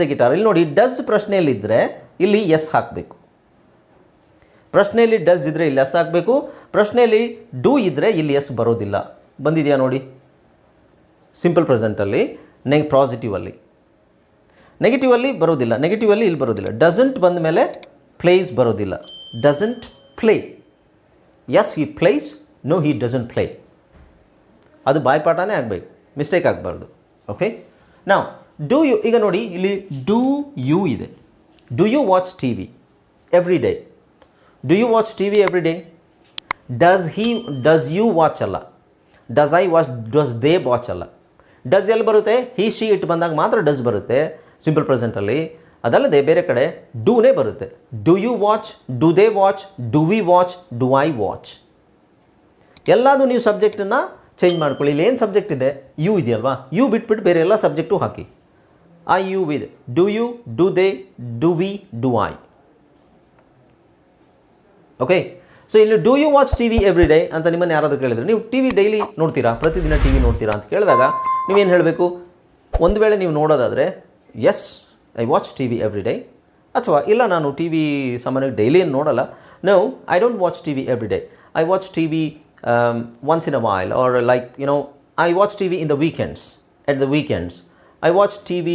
The guitar ಇಲ್ಲಿ ನೋಡಿ does ಪ್ರಶ್ನೆಯಲ್ಲಿದ್ದರೆ ಇಲ್ಲಿ ಎಸ್ ಹಾಕಬೇಕು. ಪ್ರಶ್ನೆಯಲ್ಲಿ ಡಸ್ ಇದ್ದರೆ ಇಲ್ಲಿ ಎಸ್ ಹಾಕಬೇಕು. ಪ್ರಶ್ನೆಯಲ್ಲಿ ಡೂ ಇದ್ದರೆ ಇಲ್ಲಿ ಎಸ್ ಬರೋದಿಲ್ಲ. ಬಂದಿದೆಯಾ ನೋಡಿ? ಸಿಂಪಲ್ ಪ್ರೆಸೆಂಟಲ್ಲಿ ನೆಗ್ ಪಾಸಿಟಿವಲ್ಲಿ ನೆಗೆಟಿವಲ್ಲಿ ಬರೋದಿಲ್ಲ. ನೆಗೆಟಿವಲ್ಲಿ ಇಲ್ಲಿ ಬರೋದಿಲ್ಲ. ಡಸಂಟ್ ಬಂದ ಮೇಲೆ ಪ್ಲೇಸ್ ಬರೋದಿಲ್ಲ. Doesn't play S he plays no he doesn't play ಅದು ಬಾಯ್ಪಾಠನೇ ಆಗಬೇಕು. ಮಿಸ್ಟೇಕ್ ಆಗಬಾರ್ದು. ಓಕೆ ನಾವು ಡೂ ಯು ಈಗ ನೋಡಿ, ಇಲ್ಲಿ ಡೂ ಯು ಇದೆ. Do you watch T V every day do you watch T V every day does he does you watch ಅಲ್ಲ? Does I watch does they watch ಅಲ್ಲ? Does ಎಲ್ಲಿ ಬರುತ್ತೆ? ಹಿ she it ಬಂದಾಗ ಮಾತ್ರ ಡಸ್ ಬರುತ್ತೆ. Simple ಪ್ರೆಸೆಂಟಲ್ಲಿ ಅದಲ್ಲದೆ ಬೇರೆ ಕಡೆ ಡೂನೇ ಬರುತ್ತೆ. Do you watch do they watch do we watch do I watch ಎಲ್ಲದೂ ನೀವು ಸಬ್ಜೆಕ್ಟನ್ನು ಚೇಂಜ್ ಮಾಡ್ಕೊಳ್ಳಿ. ಇಲ್ಲಿ ಏನು ಸಬ್ಜೆಕ್ಟ್ ಇದೆ? ಯು ಇದೆಯಲ್ವಾ? ಯು ಬಿಟ್ಬಿಟ್ಟು ಬೇರೆ ಎಲ್ಲ ಸಬ್ಜೆಕ್ಟು ಹಾಕಿ. I you with do you do they do we do I okay so ಇಲ್ಲಿ do you watch T V every day ಅಂತ ನಿಮ್ಮನ್ನು ಯಾರಾದರೂ ಕೇಳಿದ್ರೆ, ನೀವು ಟಿ ವಿ ಡೈಲಿ ನೋಡ್ತೀರಾ? ಪ್ರತಿದಿನ ಟಿ ವಿ ನೋಡ್ತೀರಾ ಅಂತ ಕೇಳಿದಾಗ ನೀವೇನು ಹೇಳಬೇಕು? ಒಂದು ವೇಳೆ ನೀವು ನೋಡೋದಾದರೆ yes I watch T V every day ಅಥವಾ, ಇಲ್ಲ, ನಾನು ಟಿ ವಿ ಸಾಮಾನ್ಯವಾಗಿ ಡೈಲಿ ಏನು ನೋಡಲ್ಲ. No I don't watch T V every day I watch T V once in a while or like you know I watch T V in the weekends at the weekends I watch T V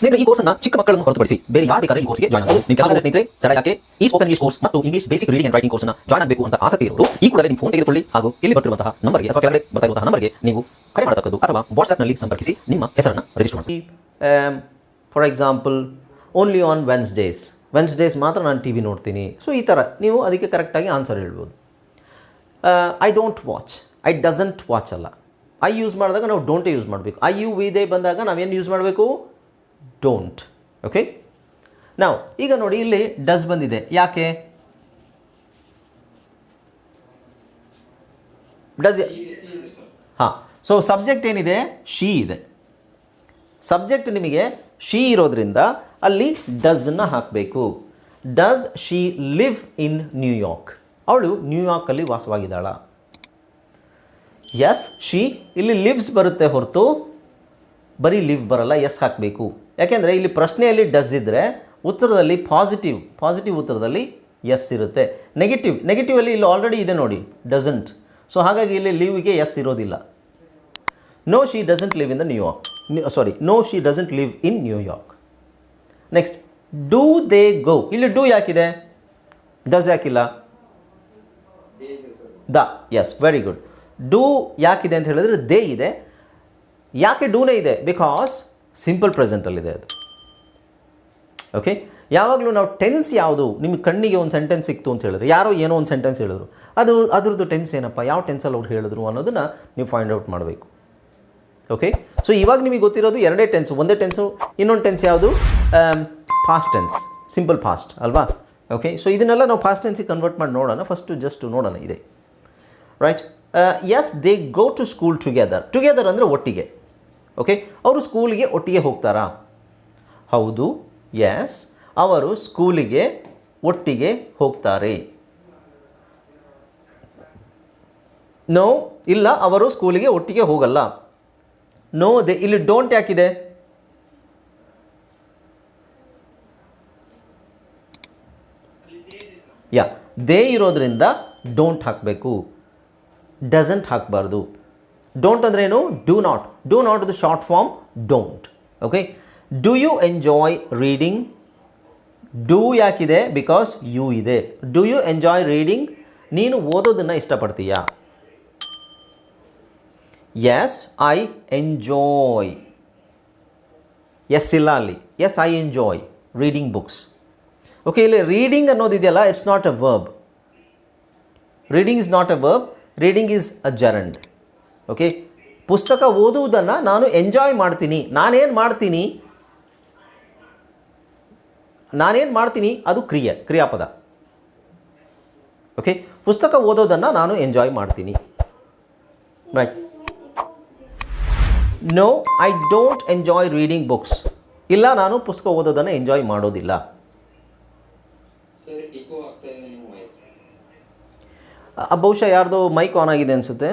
ಸ್ನೇಹಿತರೆ, ಈ ಅನ್ನು ಚಿಕ್ಕ ಮಕ್ಕಳನ್ನು ಹೊರತುಪಡಿಸಿ ಬೇರೆ ಯಾರು ಬೇಕಾದ್ರೆ ಈ ಕೋರ್ಸ್ಗೆ ಜಾಯ್ನ್ ಆಗಬಹುದು ನಿಮ್ಮ ಕೆಲಸ ಸ್ನೇಹಿತರೆ, ತಡ ಯಾಕೆ? ಈ ಸ್ಪೋಕನ್ ಇಂಗ್ಲಿಷ್ ಕೋರ್ಸ್ ಮತ್ತು English basic reading and writing ಕೋರ್ಸ್ನ ಜಾಯ್ನ್ ಆಗಬೇಕು ಅಂತ ಆಸಕ್ತಿ ಇರುವುದು ಈ ಕೂಡಲೇ ನಿಮ್ಮ ಫೋನ್ ತೆಗೆದುಕೊಳ್ಳಿ ಹಾಗೂ ಇಲ್ಲಿ ಬರ್ತಿರುವಂತಹ ನಂಬರ್ಗೆ ಅಥವಾ ಕೆಳಗಡೆ ಬರ್ತಾ ಇರುವಂತಹ ನಂಬರ್ಗೆ ನೀವು ಕರೆ ಮಾಡತಕ್ಕದ್ದು ಅಥವಾ ವಾಟ್ಸ್ಆಪ್ನಲ್ಲಿ ಸಂಪರ್ಕಿಸಿ ನಿಮ್ಮ ಹೆಸರನ್ನು ರಿಜಿಸ್ಟರ್ ಮಾಡಿ for example only on Wednesdays Wednesdays ಮಾತ್ರ ನಾನು ಟಿ ವಿ ನೋಡ್ತೀನಿ. ಸೊ ಈ ಥರ ನೀವು ಅದಕ್ಕೆ ಕರೆಕ್ಟಾಗಿ ಆನ್ಸರ್ ಹೇಳ್ಬೋದು. I don't watch I doesn't watch ಅಲ್ಲ. ಐ ಯೂಸ್ ಮಾಡಿದಾಗ ನಾವು ಡೋಂಟೇ ಯೂಸ್ ಮಾಡಬೇಕು. ಐ ಯು ವಿದೇ ಬಂದಾಗ ನಾವೇನು ಯೂಸ್ ಮಾಡಬೇಕು? ಡೋಂಟ್ ಓಕೆ ನಾವು ಈಗ ನೋಡಿ ಇಲ್ಲಿ ಡಸ್ ಬಂದಿದೆ. ಯಾಕೆ? ಡಸ್ ಹಾಂ. ಸೊ ಸಬ್ಜೆಕ್ಟ್ ಏನಿದೆ? ಶೀ ಇದೆ. ಸಬ್ಜೆಕ್ಟ್ ನಿಮಗೆ ಶೀ ಇರೋದ್ರಿಂದ ಅಲ್ಲಿ ಡಸ್ನ ಹಾಕಬೇಕು. Does she live in New York ಅವಳು ನ್ಯೂಯಾರ್ಕಲ್ಲಿ ವಾಸವಾಗಿದ್ದಾಳ. ಎಸ್ ಶಿ ಇಲ್ಲಿ ಲಿವ್ಸ್ ಬರುತ್ತೆ ಹೊರತು ಬರೀ ಲಿವ್ ಬರಲ್ಲ ಎಸ್ ಹಾಕಬೇಕು. ಯಾಕೆಂದರೆ ಇಲ್ಲಿ ಪ್ರಶ್ನೆಯಲ್ಲಿ ಡಸ್ ಇದ್ದರೆ ಉತ್ತರದಲ್ಲಿ ಪಾಸಿಟಿವ್ ಪಾಸಿಟಿವ್ ಉತ್ತರದಲ್ಲಿ ಎಸ್ ಇರುತ್ತೆ. ನೆಗೆಟಿವ್ ನೆಗೆಟಿವಲ್ಲಿ ಇಲ್ಲಿ ಆಲ್ರೆಡಿ ಇದೆ ನೋಡಿ ಡಸಂಟ್ ಸೊ ಹಾಗಾಗಿ ಇಲ್ಲಿ ಲೀವಿಗೆ ಎಸ್ ಇರೋದಿಲ್ಲ. No she doesn't live in the New York sorry no she doesn't live in New York next do they go ಇಲ್ಲಿ ಡೂ ಯಾಕಿದೆ? ಡಸ್ ಯಾಕಿಲ್ಲ? The S very good do ಯಾಕಿದೆ ಅಂತ ಹೇಳಿದ್ರೆ ದೇ ಇದೆ. ಯಾಕೆ ಡೂನೇ ಇದೆ? ಬಿಕಾಸ್ ಸಿಂಪಲ್ ಪ್ರೆಸೆಂಟಲ್ಲಿದೆ ಅದು. ಓಕೆ ಯಾವಾಗಲೂ ನಾವು ಟೆನ್ಸ್ ಯಾವುದು ನಿಮ್ಮ ಕಣ್ಣಿಗೆ ಒಂದು ಸೆಂಟೆನ್ಸ್ ಸಿಕ್ತು ಅಂತ ಹೇಳಿದ್ರೆ, ಯಾರೋ ಏನೋ ಒಂದು ಸೆಂಟೆನ್ಸ್ ಹೇಳಿದ್ರು. ಅದು, ಅದ್ರದ್ದು ಟೆನ್ಸ್ ಏನಪ್ಪ? ಯಾವ ಟೆನ್ಸಲ್ಲಿ ಅವ್ರು ಹೇಳಿದ್ರು ಅನ್ನೋದನ್ನು ನೀವು ಫೈಂಡ್ ಔಟ್ ಮಾಡಬೇಕು. ಓಕೆ ಸೊ ಇವಾಗ ನಿಮಗೆ ಗೊತ್ತಿರೋದು ಎರಡೇ ಟೆನ್ಸು ಒಂದೇ ಟೆನ್ಸು ಇನ್ನೊಂದು ಟೆನ್ಸ್ ಯಾವುದು? ಫಾಸ್ಟ್ ಟೆನ್ಸ್ ಸಿಂಪಲ್ ಫಾಸ್ಟ್ ಅಲ್ವಾ? ಓಕೆ ಸೊ ಇದನ್ನೆಲ್ಲ ನಾವು ಫಾಸ್ಟ್ ಟೆನ್ಸಿಗೆ ಕನ್ವರ್ಟ್ ಮಾಡಿ ನೋಡೋಣ. ಫಸ್ಟು ಜಸ್ಟ್ ನೋಡೋಣ, ಇದೆ. Right yes they go to school together together ಅಂದರೆ ಒಟ್ಟಿಗೆ. ಓಕೆ ಅವರು ಸ್ಕೂಲಿಗೆ ಒಟ್ಟಿಗೆ ಹೋಗ್ತಾರಾ? ಹೌದು ಎಸ್ ಅವರು ಸ್ಕೂಲಿಗೆ ಒಟ್ಟಿಗೆ ಹೋಗ್ತಾರೆ. ನೋ ಇಲ್ಲ, ಅವರು ಸ್ಕೂಲಿಗೆ ಒಟ್ಟಿಗೆ ಹೋಗಲ್ಲ. ನೋ ದೇ, ಇಲ್ಲಿ ಡೋಂಟ್ ಯಾಕಿದೆ? ಯಾ ದೇ ಇರೋದ್ರಿಂದ ಡೋಂಟ್ ಹಾಕಬೇಕು. ಡಸಂಟ್ ಹಾಕಬಾರ್ದು. ಡೋಂಟ್ ಅಂದ್ರೆ ಏನು? Do not do not the short form don't okay do you enjoy reading do ಯಾಕಿದೆ? Because you ಇದೆ. ಡೂ ಯು ಎಂಜಾಯ್ ರೀಡಿಂಗ್ ನೀನು ಓದೋದನ್ನು ಇಷ್ಟಪಡ್ತೀಯಾ? ಎಸ್ ಐ ಎಂಜಾಯ್ ಎಸ್ ಇಲ್ಲ ಅಲ್ಲಿ. Yes I enjoy reading books okay ಇಲ್ಲಿ reading ಅನ್ನೋದಿದೆಯಲ್ಲ it's not a verb reading is not a verb reading is a gerund okay ಪುಸ್ತಕ ಓದುವುದನ್ನು ನಾನು ಎಂಜಾಯ್ ಮಾಡ್ತೀನಿ. ನಾನೇನು ಮಾಡ್ತೀನಿ? ನಾನೇನು ಮಾಡ್ತೀನಿ? ಅದು ಕ್ರಿಯೆ ಕ್ರಿಯಾಪದ. ಓಕೆ ಪುಸ್ತಕ ಓದೋದನ್ನು ನಾನು ಎಂಜಾಯ್ ಮಾಡ್ತೀನಿ. Right no I don't enjoy reading books ಇಲ್ಲ ನಾನು ಪುಸ್ತಕ ಓದೋದನ್ನು ಎಂಜಾಯ್ ಮಾಡೋದಿಲ್ಲ. ಬಹುಶಃ ಯಾರ್ದು ಮೈಕ್ ಆನ್ ಆಗಿದೆ ಅನಿಸುತ್ತೆ.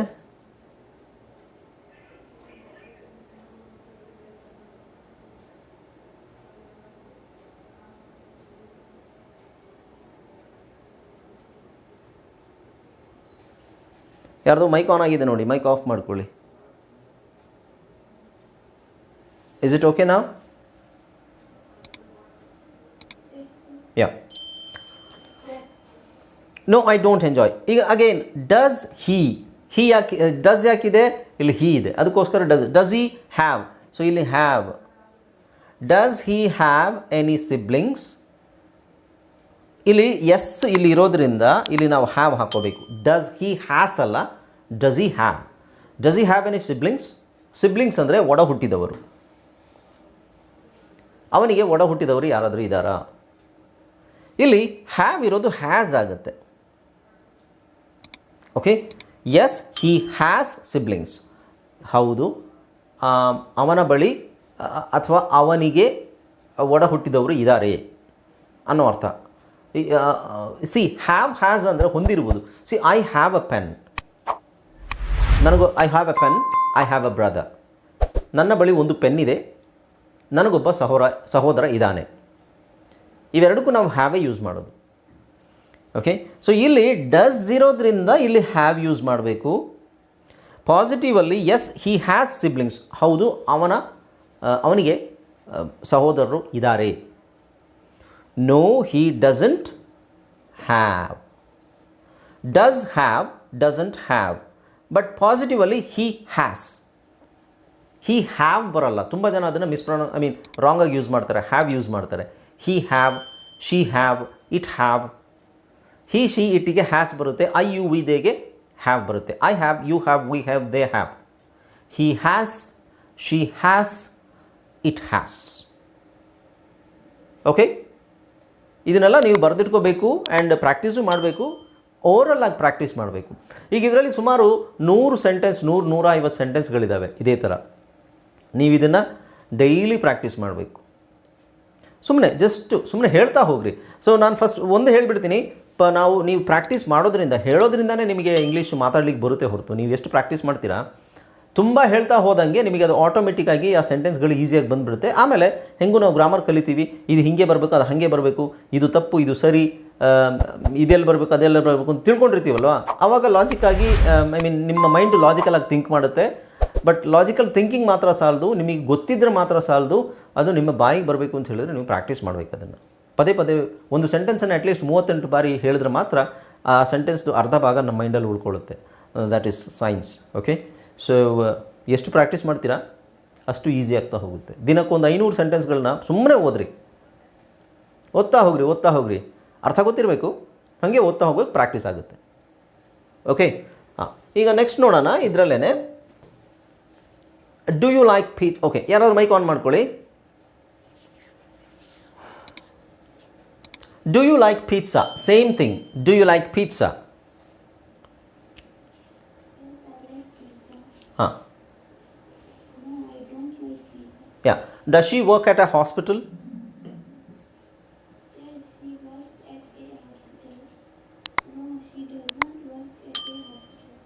ಯಾರ್ದೋ ಮೈಕ್ ಆನ್ ಆಗಿದೆ ನೋಡಿ ಮೈಕ್ ಆಫ್ ಮಾಡ್ಕೊಳ್ಳಿ. ಇಸ್ ಇಟ್ ಓಕೆ ನಾವು yeah no I don't enjoy ಈಗ ಅಗೇನ್ ಡಸ್ ಹಿ ಹಿ ಯಾಕೆ ಡಸ್ ಯಾಕಿದೆ? ಇಲ್ಲಿ ಹೀ ಇದೆ. ಅದಕ್ಕೋಸ್ಕರ does does he have so ಇಲ್ಲಿ have does he have any siblings ಇಲ್ಲಿ ಎಸ್ ಇಲ್ಲಿ ಇರೋದ್ರಿಂದ ಇಲ್ಲಿ ನಾವು ಹ್ಯಾವ್ ಹಾಕೋಬೇಕು ಡಸ್ ಹಿ ಹ್ಯಾಸ್ ಅಲ್ಲ? Does he have does he have any siblings siblings ಅಂದರೆ ಒಡ ಹುಟ್ಟಿದವರು. ಅವನಿಗೆ ಒಡ ಹುಟ್ಟಿದವರು ಯಾರಾದರೂ ಇದ್ದಾರಾ? ಇಲ್ಲಿ ಹ್ಯಾವ್ ಇರೋದು ಹ್ಯಾಸ್ ಆಗುತ್ತೆ. Okay yes he has siblings ಹೌದು. ಅವನ ಬಳಿ, ಅಥವಾ ಅವನಿಗೆ ಒಡ ಹುಟ್ಟಿದವರು ಇದ್ದಾರೆ ಅನ್ನೋ ಅರ್ಥ. ಸಿ ಹ್ಯಾವ್ ಹ್ಯಾಸ್ ಅಂದರೆ ಹೊಂದಿರ್ಬೋದು see I have a pen ನನಗೂ I have a pen I have a brother ನನ್ನ ಬಳಿ ಒಂದು ಪೆನ್ ಇದೆ ನನಗೊಬ್ಬ ಸಹೋರ, ಸಹೋದರ ಇದ್ದಾನೆ. ಇವೆರಡಕ್ಕೂ ನಾವು ಹ್ಯಾವೇ ಯೂಸ್ ಮಾಡೋದು. ಓಕೆ ಸೊ ಇಲ್ಲಿ ಡಸ್ ಇರೋದ್ರಿಂದ ಇಲ್ಲಿ ಹ್ಯಾವ್ ಯೂಸ್ ಮಾಡಬೇಕು. ಪಾಸಿಟಿವಲ್ಲಿ ಎಸ್ ಹಿ ಹ್ಯಾಸ್ ಸಿಬ್ಲಿಂಗ್ಸ್ ಹೌದು, ಅವನ ಅವನಿಗೆ ಸಹೋದರರು ಇದ್ದಾರೆ. No he doesn't have does have doesn't have but ಪಾಸಿಟಿವಲ್ಲಿ he has he have ಬರಲ್ಲ. ತುಂಬ ಜನ ಅದನ್ನು ಮಿಸ್ಪ್ರೊನೌ ಐ ಮೀನ್ ರಾಂಗಾಗಿ ಯೂಸ್ ಮಾಡ್ತಾರೆ ಹ್ಯಾವ್ ಯೂಸ್ ಮಾಡ್ತಾರೆ. He have she have it have he she ಇಟ್ಟಿಗೆ ಹ್ಯಾಸ್ ಬರುತ್ತೆ. ಐ ಯು ವಿ ದೇಗೆ ಹ್ಯಾವ್ ಬರುತ್ತೆ. I have you have we have they have he has she has it has okay ಇದನ್ನೆಲ್ಲ ನೀವು ಬರೆದಿಟ್ಕೋಬೇಕು and practice ಮಾಡಬೇಕು. Overall ಆಗಿ practice ಮಾಡಬೇಕು. ಈಗ ಇದರಲ್ಲಿ ಸುಮಾರು ನೂರು ಸೆಂಟೆನ್ಸ್ ನೂರು ನೂರ ಐವತ್ತು ಸೆಂಟೆನ್ಸ್ಗಳಿದ್ದಾವೆ ಇದೇ ಥರ ನೀವು ಇದನ್ನು ಡೈಲಿ ಪ್ರಾಕ್ಟೀಸ್ ಮಾಡಬೇಕು. ಸುಮ್ಮನೆ ಜಸ್ಟ್ ಸುಮ್ಮನೆ ಹೇಳ್ತಾ ಹೋಗ್ರಿ. ಸೊ ನಾನು ಫಸ್ಟ್ ಒಂದು ಹೇಳಿಬಿಡ್ತೀನಿ. ಪ, ನಾವು, ನೀವು ಪ್ರಾಕ್ಟೀಸ್ ಮಾಡೋದ್ರಿಂದ, ಹೇಳೋದ್ರಿಂದನೇ ನಿಮಗೆ ಇಂಗ್ಲೀಷ್ ಮಾತಾಡ್ಲಿಕ್ಕೆ ಬರುತ್ತೆ ಹೊರತು. ನೀವು ಎಷ್ಟು ಪ್ರಾಕ್ಟೀಸ್ ಮಾಡ್ತೀರಾ? ತುಂಬ ಹೇಳ್ತಾ ಹೋದಂಗೆ ನಿಮಗೆ ಅದು ಆಟೋಮೆಟಿಕ್ಕಾಗಿ ಆ ಸೆಂಟೆನ್ಸ್ಗಳು ಈಸಿಯಾಗಿ ಬಂದುಬಿಡುತ್ತೆ. ಆಮೇಲೆ, ಹೆಂಗೂ ನಾವು ಗ್ರಾಮರ್ ಕಲಿತೀವಿ. ಇದು ಹೀಗೆ ಬರಬೇಕು, ಅದು ಹಾಗೆ ಬರಬೇಕು. ಇದು ತಪ್ಪು, ಇದು ಸರಿ. ಇದೆಲ್ಲಿ ಬರಬೇಕು, ಅದೆಲ್ಲ ಬರಬೇಕು ಅಂತ ತಿಳ್ಕೊಂಡಿರ್ತೀವಲ್ವ? ಆವಾಗ ಲಾಜಿಕ್ಕಾಗಿ ಐ ಮೀನ್ ನಿಮ್ಮ ಮೈಂಡ್ ಲಾಜಿಕಲ್ ಆಗಿ ಥಿಂಕ್ ಮಾಡುತ್ತೆ. ಬಟ್ ಲಾಜಿಕಲ್ ಥಿಂಕಿಂಗ್ ಮಾತ್ರ ಸಾಲದು, ನಿಮಗೆ ಗೊತ್ತಿದ್ರೆ ಮಾತ್ರ ಸಾಲದು, ಅದು ನಿಮ್ಮ ಬಾಯಿಗೆ ಬರಬೇಕು ಅಂತ ಹೇಳಿದ್ರೆ ನೀವು ಪ್ರಾಕ್ಟೀಸ್ ಮಾಡಬೇಕು ಅದನ್ನು. ಪದೇ ಪದೇ ಒಂದು ಸೆಂಟೆನ್ಸನ್ನು ಅಟ್ಲೀಸ್ಟ್ ಮೂವತ್ತೆಂಟು ಬಾರಿ ಹೇಳಿದ್ರೆ ಮಾತ್ರ ಆ ಸೆಂಟೆನ್ಸ್ದು ಅರ್ಧ ಭಾಗ ನಮ್ಮ ಮೈಂಡಲ್ಲಿ ಉಳ್ಕೊಳ್ಳುತ್ತೆ. That is science okay so ಎಷ್ಟು ಪ್ರಾಕ್ಟೀಸ್ ಮಾಡ್ತೀರಾ? ಅಷ್ಟು ಈಸಿ ಆಗ್ತಾ ಹೋಗುತ್ತೆ. ದಿನಕ್ಕೊಂದು ಐನೂರು ಸೆಂಟೆನ್ಸ್ಗಳನ್ನ ಸುಮ್ಮನೆ ಓದ್ರಿ. ಓದ್ತಾ ಹೋಗ್ರಿ ಓದ್ತಾ ಹೋಗ್ರಿ. ಅರ್ಥ ಗೊತ್ತಿರಬೇಕು? ಹಾಗೆ ಓದ್ತಾ ಹೋಗೋಕ್ಕೆ ಪ್ರಾಕ್ಟೀಸ್ ಆಗುತ್ತೆ. ಓಕೆ ಹಾಂ ಈಗ ನೆಕ್ಸ್ಟ್ ನೋಡೋಣ ಇದರಲ್ಲೇ do you like peach okay ಯಾರಾದ್ರು ಮೈಕ್ ಆನ್ ಮಾಡ್ಕೊಳ್ಳಿ. Do you like pizza same thing do you like pizza ಹಾಂ. Yeah does she work at a hospital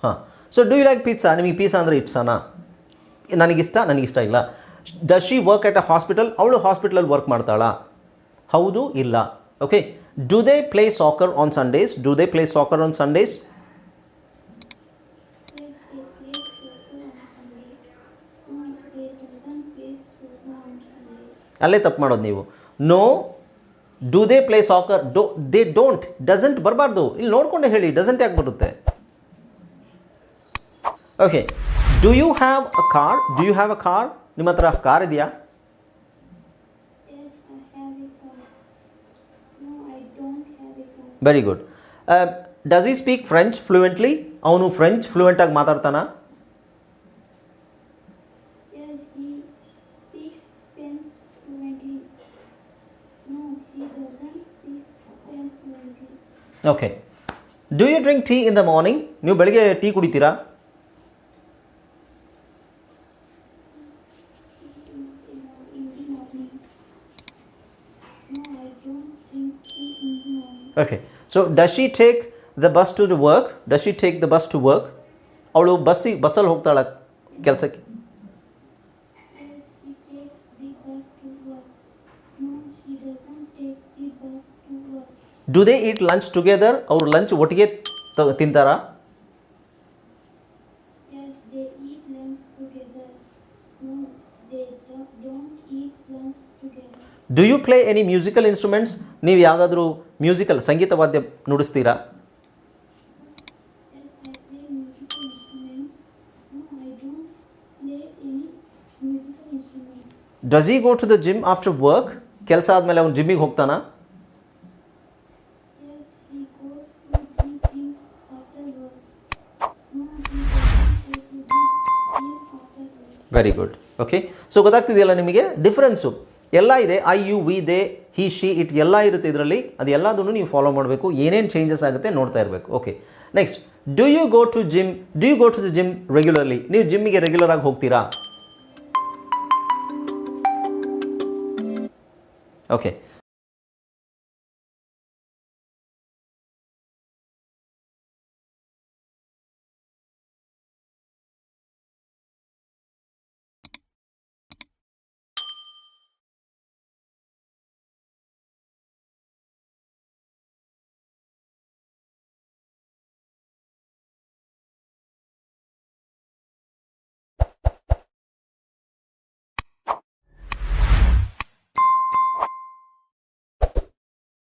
ಹಾಂ. So do you like pizza ನಿಮಗೆ pizza ಅಂದರೆ ಇಟ್ಸಾನಾ ನನಗಿಷ್ಟ ನನಗಿಷ್ಟ ಇಲ್ಲ. Does she work at a hospital ಅವಳು ಹಾಸ್ಪಿಟಲಲ್ಲಿ ವರ್ಕ್ ಮಾಡ್ತಾಳಾ? ಹೌದು, ಇಲ್ಲ. Okay do they play soccer on Sundays do they play soccer on Sundays. ಅಲ್ಲೇ ತಪ್ಪು ಮಾಡೋದು ನೀವು. No do they play soccer do they don't doesn't ಬರಬಾರ್ದು. ಇಲ್ಲಿ ನೋಡ್ಕೊಂಡು ಹೇಳಿ ಡಸಂಟ್ ಯಾಕೆ ಬರುತ್ತೆ? Okay do you have a car do you have a car ನಿಮ್ಮ ಹತ್ರ ಕಾರ್ ಇದೆಯಾ Yes, I have a car. No, I don't have a car. Very good does he speak French fluently ಅವನು French ಫ್ಲೂಯೆಂಟಾಗಿ ಮಾತಾಡ್ತಾನಾ? Yes, he speaks French fluently. No, she doesn't speak French fluently. Okay do you drink tea in the morning ನೀವು ಬೆಳಿಗ್ಗೆ tea ಕುಡಿತೀರಾ In, in, in the morning. Okay so does she take the bus to the work does she take the bus okay so does take the bus to the work does take the bus to work ಅವಳು ಬಸ್ಸಿ, ಬಸ್ಸಲ್ಲಿ ಹೋಗ್ತಾಳೆ ಕೆಲಸಕ್ಕೆ? Do they eat lunch together ಅವ್ರು lunch ಒಟ್ಟಿಗೆ ತಿಂತಾರ? Do you play any musical instruments ನೀವು ಯಾವುದಾದ್ರೂ ಮ್ಯೂಸಿಕಲ್ ಸಂಗೀತ ವಾದ್ಯ ನುಡಿಸ್ತೀರಾ. Does he go to the gym after work ಕೆಲಸ ಆದಮೇಲೆ ಅವ್ನು ಜಿಮ್ಮಿಗೆ ಹೋಗ್ತಾನಾ. ವೆರಿ ಗುಡ್ ಓಕೆ ಸೊ ಗೊತ್ತಾಗ್ತಿದೆಯಲ್ಲ ನಿಮಗೆ ಡಿಫ್ರೆನ್ಸು ಎಲ್ಲ ಇದೆ. I you we they he she it ಎಲ್ಲ ಇರುತ್ತೆ ಇದರಲ್ಲಿ. ಅದು ಎಲ್ಲದನ್ನು ನೀವು ಫಾಲೋ ಮಾಡಬೇಕು. ಏನೇನು ಚೇಂಜಸ್ ಆಗುತ್ತೆ ನೋಡ್ತಾ ಇರಬೇಕು. Okay next do you go to gym do you go to the gym regularly ನೀವು ಜಿಮ್ಮಿಗೆ ರೆಗ್ಯುಲರ್ ಆಗಿ ಹೋಗ್ತೀರಾ? ಓಕೆ